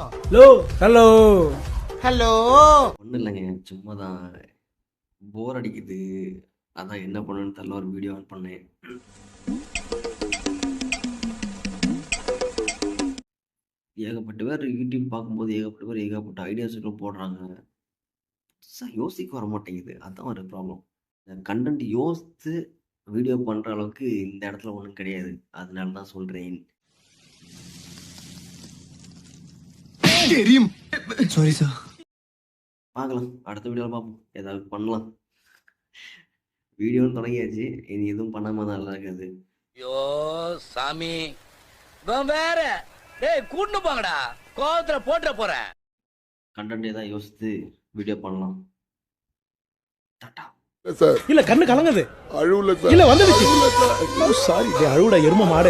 Hello. Hello. Hello. ஒன்றும் இல்லைங்க சும்மா தான் போர் அடிக்குது. அதான் என்ன பண்ணணும்னு தெரியல ஒரு வீடியோ ஆன் பண்ணேன். ஏகப்பட்ட பேர் யூடியூப் பார்க்கும்போது ஏகப்பட்ட பேர் ஏகப்பட்ட ஐடியாஸுகளும் போடுறாங்க. யோசிக்க வர மாட்டேங்குது. அதான் ஒரு ப்ராப்ளம் கண்டென்ட் யோசித்து வீடியோ பண்ணுற அளவுக்கு இந்த இடத்துல ஒன்றும் கிடையாது. அதனால தான் சொல்கிறேன் தெரியும். சாரி சார் பார்க்கலாம். அடுத்த வீடியோவில் பார்ப்போம். ஏதாவது பண்ணலாம். வீடியோன்னு தொடங்கியாச்சு. இனி எதுவும் பண்ணாம தான் நல்லா இருக்காது. ஐயோ சாமி. வேற. டேய் கூட்டு போங்கடா. கோவத்துல போட்டுற போறேன். கண்டென்ட் ஏதாவது யோசித்து வீடியோ பண்ணலாம். இல்ல கண்ணு கலங்குது. அழுவல இல்ல வந்துடுச்சு. சாரி அழுவுடா எரும மாடு.